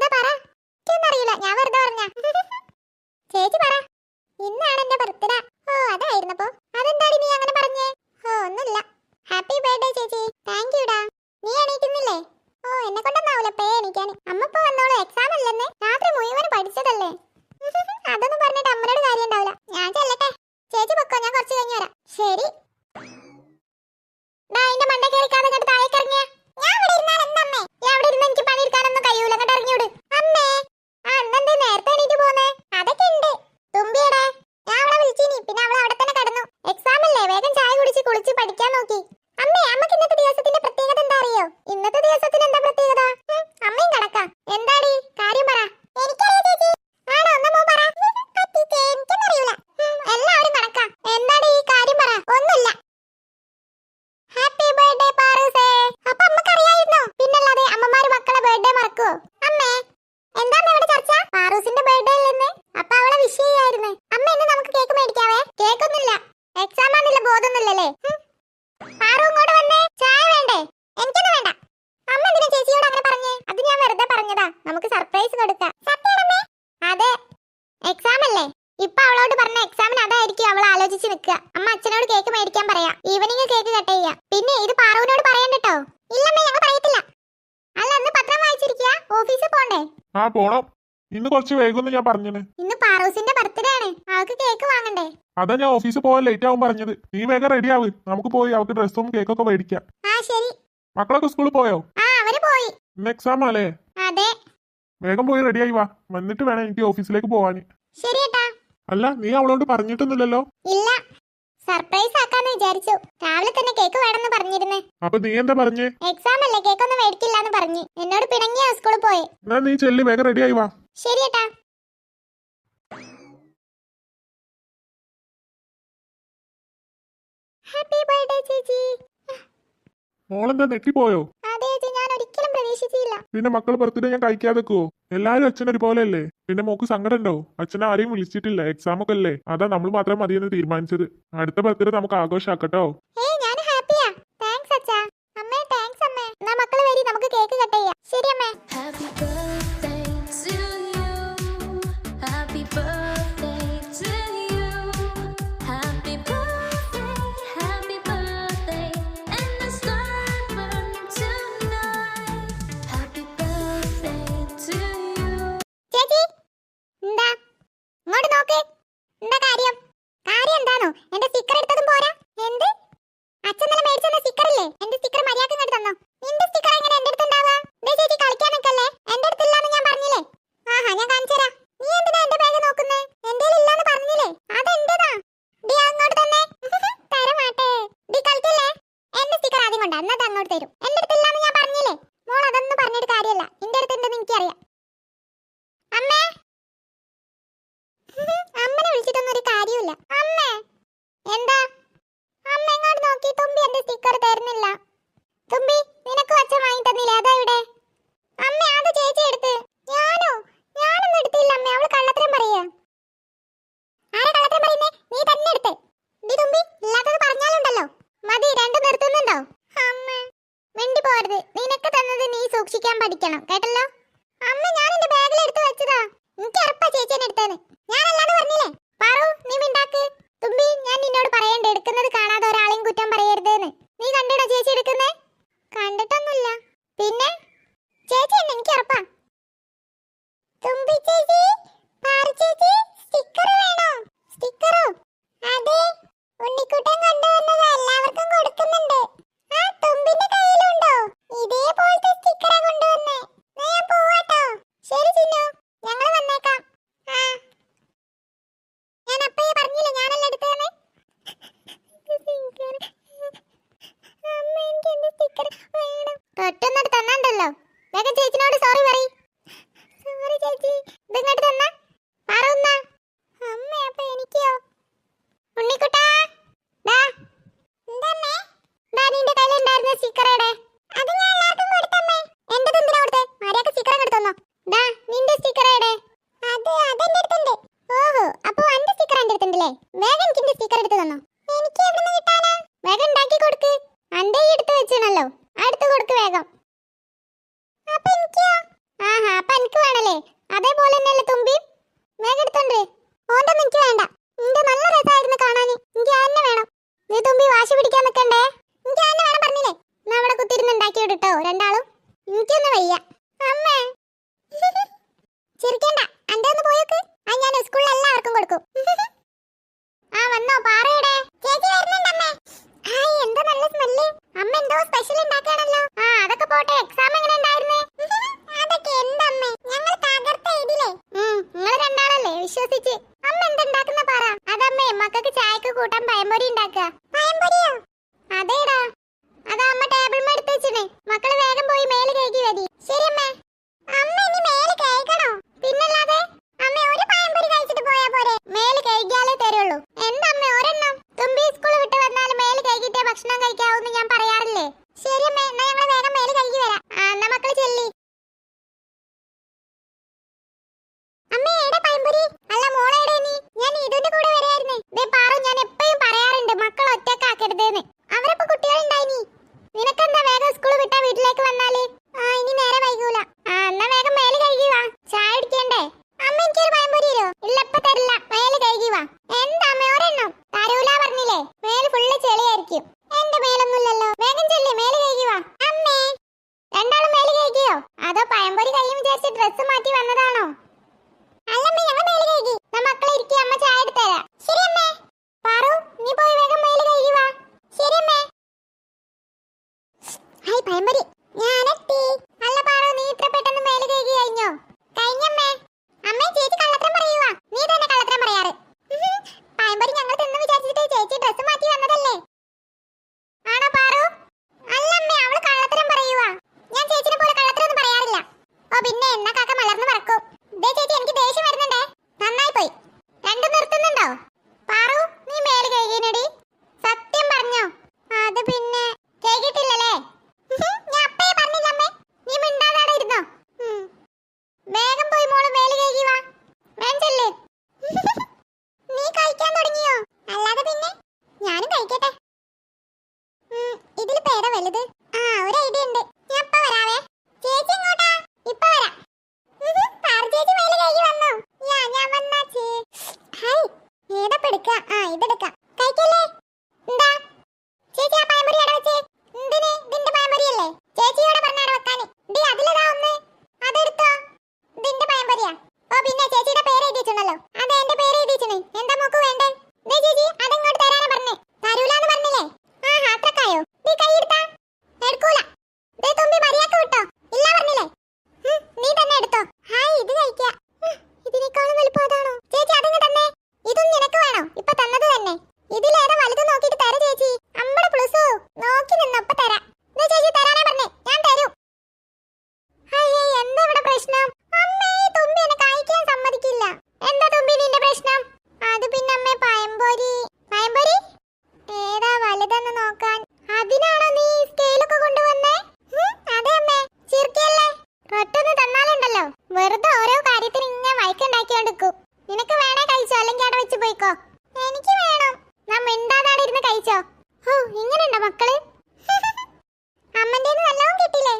എന്താ പറ? എന്നറിയില്ല ഞാൻ വെറുതെ പറഞ്ഞ ചേച്ചി പറ. ഇന്നാണ് എന്റെ ബർത്ത്ഡേ. ഓ അതായിരുന്നപ്പോ. അതെന്താടി നീ അങ്ങനെ പറഞ്ഞേ? ഓ ഒന്നുമില്ല. ഹാപ്പി ബർത്ത്ഡേ ചേച്ചി. താങ്ക് യുടാ നീ എണീക്കുന്നില്ലേ? ഓ എന്നെ കൊണ്ടൊന്നാവൂലപ്പേ എണീക്കാൻ. അമ്മ ഇപ്പൊ വന്നോളൂ. എക്സാം അല്ലെന്ന്. രാത്രി മുഴുവൻ പഠിച്ചതല്ലേ? അതൊന്നും പറഞ്ഞിട്ട് അമ്മനോട് കാര്യം ഉണ്ടാവില്ല ഞാൻ ചെല്ലട്ടെ. ചേച്ചി പൊക്കോ? ഞാൻ കുറച്ച് കഴിഞ്ഞ് വരാം. ശരി. ബാ എന്റെ മണ്ട കയറിക്കാതെ താഴേക്ക് ഇറങ്ങിയേ ഞാൻ ഇവിടെ ഇരുന്നാൽ എന്തമ്മേ ഈ അവിടെ ഇരുന്ന് എനിക്ക് പണിയെടുക്കാനൊന്നും കഴിയൂല. അങ്ങോട്ട് ഇറങ്ങിയോട് അമ്മേ ആ എന്നെന്തേ നേരത്തെ എണീറ്റ് പോന്നേ? അതൊക്കെ ഉണ്ട്. നമുക്ക് സർപ്രൈസ് കൊടുക്കാം. അതെ. എക്സാം അല്ലേ? ഇപ്പൊ അവളോട് പറഞ്ഞ എക്സാമിന് അതായിരിക്കും അവൾ ആലോചിച്ച് നിൽക്കുക. അമ്മ അച്ഛനോട് കേക്ക് മേടിക്കാൻ പറയാം. ഈവനിങ് കേക്ക് കട്ട് ചെയ്യാം. പിന്നെ ഇത് പാറുവിനോട് പറയണ്ടട്ടോ ഇല്ലമ്മേ ഞങ്ങൾ പറയത്തില്ല. അല്ല അന്ന് പത്രം വായിച്ചിരിക്കുക. ഓഫീസിൽ പോണ്ടേ? ആ പോണം. ഇന്ന് കുറച്ച് വൈകുമെന്ന് ഞാൻ പറഞ്ഞു ഇന്ന് പാറൂസിന്റെ ബർത്ത്ഡേ ആണ്. അവൾക്ക് കേക്ക് വാങ്ങണ്ടേ? അതാ ഞാൻ ഓഫീസിൽ പോകാൻ ലേറ്റ് ആവും പറഞ്ഞത്. നീ വേഗം റെഡി ആവ്. നമുക്ക് പോയി അവൾക്ക് ഡ്രസ്സും കേക്കൊക്കെ മേടിക്കാം. ആ ശരി. മക്കളൊക്കെ സ്കൂളിൽ പോയോ? ആ അവർ പോയി. ഇന്ന് എക്സാം അല്ലേ അതെ വേഗം പോയി റെഡി ആയി വാ. വന്നിട്ട് വേണം എനിക്ക് ഓഫീസിലേക്ക് പോവാൻ. അല്ല നീ അവളോട് പറഞ്ഞിട്ടൊന്നുമില്ലല്ലോ? ഇല്ല. സർപ്രൈസ് ആക്കാന്ന് വിചാരിച്ചു. രാവിലെ തന്നെ കേക്ക് വേണമെന്ന് പറഞ്ഞിരുന്നു. അപ്പൊ നീ എന്താ പറഞ്ഞു? എക്സാം അല്ലേ? കേക്ക് ഒന്നും മേടിക്കില്ല എന്ന് പറഞ്ഞു. എന്നോട് പിണങ്ങിയ സ്കൂളിൽ പോയി? എന്നാ നീ ചെല്ലി വേഗം റെഡി ആയി വാ ശരിയേട്ടാ ഹാപ്പി ബർത്ത്ഡേ ചേച്ചി. മോളെന്താ നെട്ടിപ്പോയോ അതെ ഞാൻ ഒരിക്കലും പ്രതീക്ഷിച്ചില്ല. പിന്നെ മക്കൾ ബർത്ത്ഡേ ഞാൻ കഴിക്കാതെ വെക്കുവോ എല്ലാരും അച്ഛൻ ഒരുപോലെ അല്ലേ പിന്നെ മോക്ക് സങ്കടമുണ്ടോ അച്ഛനെ ആരെയും വിളിച്ചിട്ടില്ല എക്സാം ഒക്കെ അല്ലേ? അതാ നമ്മൾ മാത്രം മതിയെന്ന് തീരുമാനിച്ചത്. അടുത്ത ബർത്ത്ഡേ നമുക്ക് ആഘോഷാക്കട്ടോ. ഏയ് ഞാൻ ഹാപ്പിയാ. താങ്ക്സ് അച്ഛാ. അമ്മേ താങ്ക്സ് അമ്മേ. എന്നാ മക്കൾ വരി നമുക്ക് കേക്ക് കട്ട് ചെയ്യാം. ശരി അമ്മേ. അത് അങ്ങോട്ട് തരും. എന്റെ അടുത്തില്ലാന്ന് ഞാൻ പറഞ്ഞില്ലേ? മോൾ അതൊന്നും പറഞ്ഞിട്ട് കാര്യമല്ല. എന്റെ അടുത്തുണ്ടെന്ന് എനിക്കറിയാം. അമ്മേ? അമ്മനെ വിളിച്ചിട്ടൊന്നും ഒരു കാര്യമില്ല അമ്മേ? എന്താ? അമ്മ ഇങ്ങോട്ട് നോക്കി തുമ്പി എന്റെ സ്റ്റിക്കർ തരുന്നില്ല. തുമ്പി നിനക്ക് അച്ഛൻ വാങ്ങി തന്നില്ല? അതാ ഇവിടെ. അമ്മ അത് ചേച്ചി എടുത്ത്. ഞാനോ? ഞാനൊന്നും എടുത്തില്ല അമ്മ. അവൾ കള്ളത്തരം പറയാ ആരാ കള്ളത്തരം പറയുന്നേ നീ തന്നെ എടുത്ത് നീ തുമ്പി ഇല്ലാത്തത് പറഞ്ഞാലുണ്ടല്ലോ മതി രണ്ടും നിർത്തുന്നുണ്ടോ അമ്മ പോരുത് നിനക്ക് തന്നത് നീ സൂക്ഷിക്കാൻ പഠിക്കണം. കേട്ടല്ലോ? അമ്മ ഞാൻ എന്റെ ബാഗിൽ എടുത്തു വെച്ചതാ. എനിക്ക് ഉറപ്പാ ചേച്ചിനെ എടുത്തത്. ഞാൻ അല്ലാതെ പറഞ്ഞില്ലേ? പാറു നീ മിണ്ടാക്ക്. തുമ്പി ഞാൻ നിന്നോട് പറയണ്ട. എടുക്കുന്നത് കാണാതെ ഒരാളെയും കുറ്റം പറയരുതെന്ന്. നീ കണ്ടിട ചേച്ചി എടുക്കുന്നേ? കണ്ടിട്ടൊന്നുമില്ല. പിന്നെ? അല്ലേ? വേഗം എനിക്ക് സ്റ്റിക്കർ എടുത്ത് തന്നോ? എനിക്ക് എവിടെ കിട്ടാനാ? വേഗം ഉണ്ടാക്കി കൊടുക്ക്. അന്റെ എടുത്ത് വെച്ചാണല്ലോ. അടുത്ത് കൊടുക്ക് വേഗം. അപ്പൊ എനിക്കാ ആഹാ അപ്പൊ എനിക്ക് വേണല്ലേ? അതേപോലെ തന്നെയല്ലേ തുമ്പി വേഗം എടുത്തോണ്ട് ഓന്റെ എനിക്ക് വേണ്ട. നിന്റെ നല്ല രസമായിരുന്നു കാണാൻ എനിക്ക് തന്നെ വേണം. നീ തുമ്പി വാശി പിടിക്കാൻ നിൽക്കണ്ടേ എനിക്ക് തന്നെ വേണം പറഞ്ഞില്ലേ? എന്നാ അവിടെ കുത്തിരുന്ന് ഉണ്ടാക്കി വിട്ടോ രണ്ടാളും. എനിക്കൊന്നും വയ്യ. അമ്മ. ചിരിക്കണ്ട. അന്റെ ഒന്ന് പോയോക്ക്. ഞാൻ സ്കൂളിൽ എല്ലാവർക്കും കൊടുക്കും. pare. verano. വലുത്? ആ ഒരു ഐഡിയ ഉണ്ട്. കഴിച്ചോ വെറുതെ ഓരോ കാര്യത്തിന് ഇങ്ങനെ വഴക്കുണ്ടാക്കിക്കൊണ്ടിരിക്കും നിനക്ക് വേണേ കഴിച്ചോ? അല്ലെങ്കിൽ അവിടെ വെച്ച് പോയിക്കോ. എനിക്ക് വേണം. ഞാൻ മിണ്ടാതാണ് ഇരുന്ന് കഴിച്ചോ. ഓ ഇങ്ങനെയുണ്ടോ മക്കൾ? അമ്മന്റെ നല്ലോണം കിട്ടില്ലേ